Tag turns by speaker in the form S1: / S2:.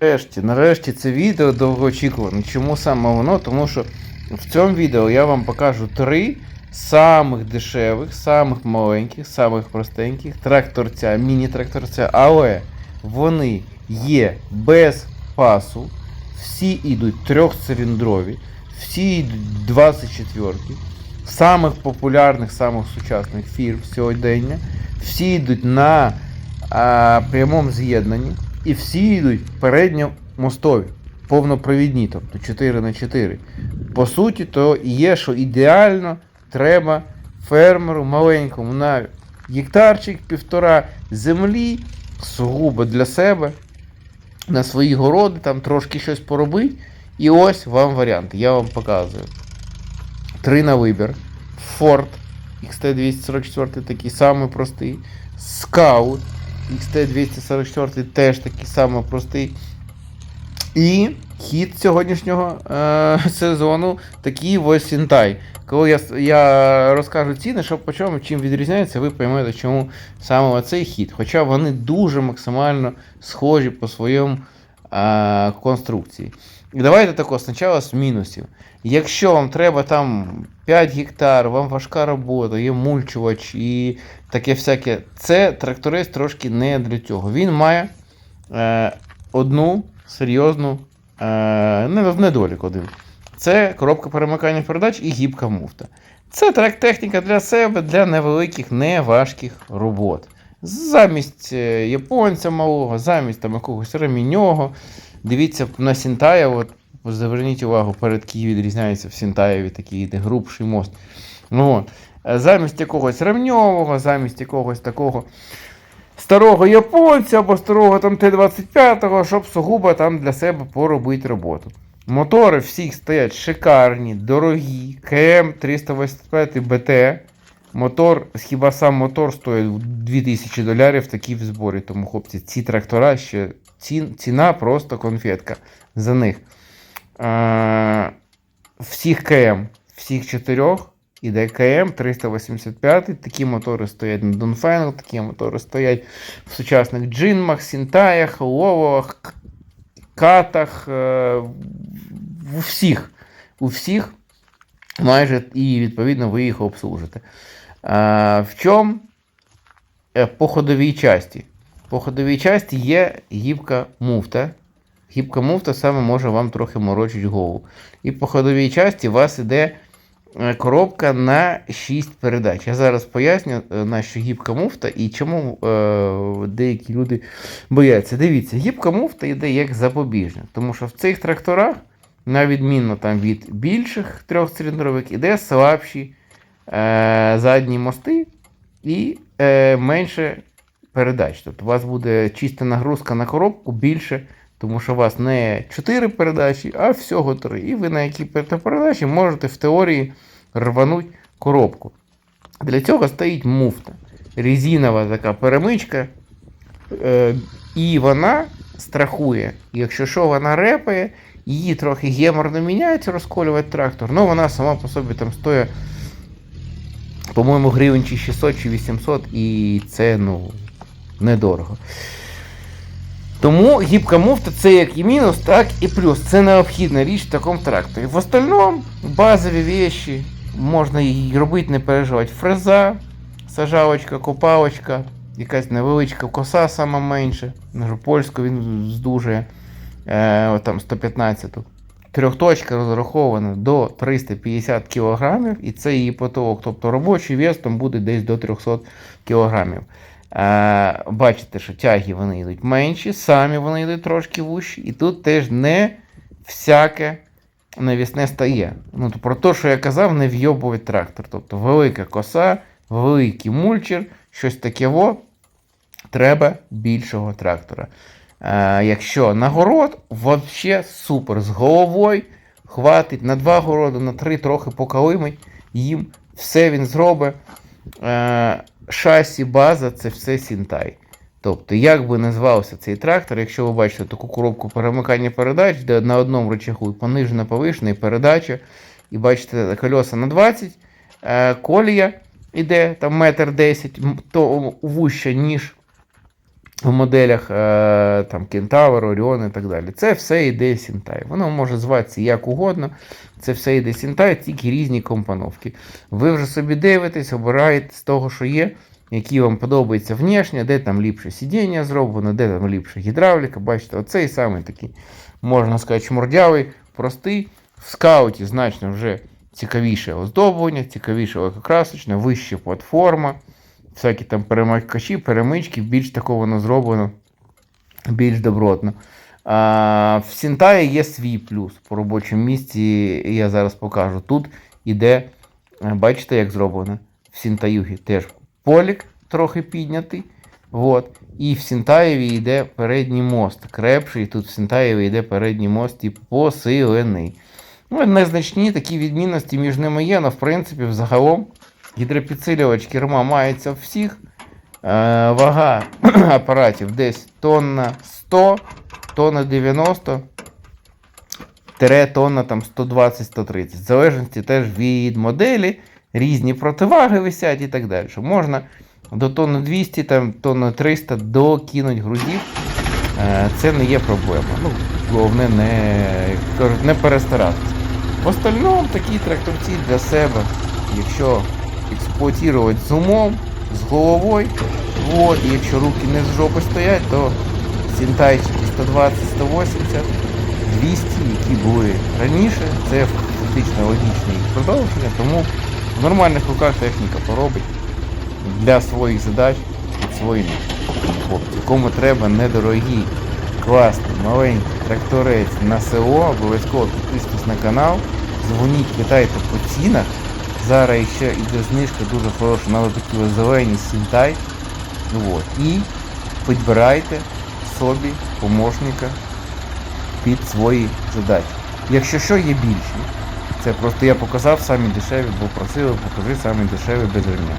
S1: Нарешті, нарешті це відео довгоочікуване. Чому саме воно? Тому що в цьому відео я вам покажу три самих дешевих, самих маленьких, самих простеньких тракторця, міні-тракторця, але вони є без пасу, всі йдуть трьохциліндрові, всі йдуть 24 самих популярних, самих сучасних фірм сьогодення. Всі йдуть на а, прямому з'єднанні і всі йдуть передньомостові, повнопровідні, тобто 4 на 4 По суті, то є, що ідеально треба фермеру маленькому на гектарчик, півтора землі, сугубо для себе, на свої городи, там трошки щось поробити. І ось вам варіанти. Я вам показую. Три на вибір. Ford XT244 такий самий простий. Scout XT244 теж такий самий простий. І хід сьогоднішнього е- сезону такий ось Сінтай. Коли я, я розкажу ціни, що по чому, чим відрізняється, ви поймете, чому саме оцей хід. Хоча вони дуже максимально схожі по своєму е- конструкції. І давайте тако, спочатку з мінусів. Якщо вам треба там 5 гектар, вам важка робота, є мульчувач і таке всяке, це тракторець трошки не для цього. Він має е, одну серйозну е, недолік один. Це коробка перемикання передач і гібка муфта. Це трек-техніка для себе, для невеликих, неважких робот. Замість е, японця малого, замість там якогось ремінього. Дивіться на Сінтая, от зверніть увагу, передки відрізняються в Сінтаєві такий йде грубший мост. Ну, от. Е, Замість якогось ремньового, замість якогось такого старого японця або старого там Т-25, щоб сугубо там для себе поробити роботу. Мотори всіх стоять шикарні, дорогі, КМ 385 БТ. Мотор, хіба сам мотор стоїть 2000 долярів такий в зборі. Тому, хлопці, ці трактора ще ці, ціна просто конфетка за них. Е, всіх КМ, всіх чотирьох іде КМ 385. Такі мотори стоять на Dunfinal, такі мотори стоять в сучасних джинмах, Сінтаях, Ловах, Катах. е, У всіх. У всіх майже і відповідно ви їх обслужите. А, в чому Е, по ходовій часті? По ходовій часті є гібка муфта. Гібка муфта саме може вам трохи морочить голову. І по ходовій часті у вас іде е, коробка на 6 передач. Я зараз поясню, е, на що гібка муфта і чому е, деякі люди бояться. Дивіться, гібка муфта йде як запобіжник, тому що в цих тракторах, на відмінно там від більших трьохциліндрових, іде слабші е, задні мости і е, менше передач. Тобто у вас буде чиста нагрузка на коробку більше, тому що у вас не 4 передачі, а всього 3. І ви на якій передачі можете в теорії рвануть коробку. Для цього стоїть муфта. Резинова така перемичка. Е, і вона страхує. Якщо що, вона репає, її трохи геморно міняється, розколювати трактор, але вона сама по собі там стоїть, по-моєму, гривень чи 600 чи 800, і це ну, недорого. Тому гібка муфта це як і мінус, так і плюс. Це необхідна річ в такому тракторі. В остальному базові вещі можна її робити, не переживати. Фреза, сажалочка, копалочка, якась невеличка коса сама менше. Польську він здужує е, там 115. Трьохточка розрахована до 350 кг, і це її потолок. Тобто робочий вес там буде десь до 300 кг. Бачите, що тяги вони йдуть менші, самі вони йдуть трошки вущі, і тут теж не всяке навісне стає. Ну, про те, що я казав, не вйобує трактор. Тобто велика коса, великий мульчер, щось таке во, треба більшого трактора. Е, якщо на город, взагалі супер. З головою хватить на два городи, на три трохи покалимить їм. Все він зробить. Шасі, база це все Сінтай. Тобто, як би назвався цей трактор, якщо ви бачите таку коробку перемикання передач, де на одному рычагу понижена, повишена і передача, і бачите колеса на 20, е, колія іде там метр 10, то вуща, ніж в моделях е, там Кентавр, Оріон і так далі. Це все йде Сінтай. Воно може зватися як угодно. Це все йде Сінтай, тільки різні компоновки. Ви вже собі дивитесь, обираєте з того, що є, які вам подобається внешне, де там ліпше сидіння зроблено, де там ліпше гідравліка. Бачите, оцей самий такий, можна сказати, шмурдявий, простий. В скауті значно вже цікавіше оздоблення, цікавіше лакокрасочне, вища платформа всякі там перемикачі, перемички, більш такого воно зроблено, більш добротно. В Сінтаї є свій плюс по робочому місці, я зараз покажу. Тут іде, е, бачите, як зроблено. В Сінтаюгі теж полік трохи піднятий. От. І в Сінтаєві йде передній мост. Крепший, тут в Сінтаєві йде передній мост і посилений. Ну, незначні такі відмінності між ними є, але в принципі, взагалом гідропідсилювач керма мається всіх. Е, вага апаратів десь тонна 100, тонна 90, тире тонна там 120-130. В залежності теж від моделі, різні противаги висять і так далі. Можна до тонни 200, там, тонни 300 докинуть грузів. Е, це не є проблема. Ну, головне не, не перестаратися. В остальному такі тракторці для себе, якщо експлуатувати з умом, з головою, от, і якщо руки не з жопи стоять, то сінтайчики 120, 180, 200, які були раніше, це фактично логічне їх продовження, тому в нормальних руках техніка поробить для своїх задач під свої хлопці. Кому треба недорогі, класний, маленький тракторець на село, обов'язково підписуйтесь на канал, дзвоніть, питайте по цінах. Зараз ще іде знижка дуже хороша на такі зелені сінтай. Вот. І підбирайте собі помощника під свої задачі. Якщо що, є більші. Це просто я показав самі дешеві, бо просили, покажи самі дешеві без ремня.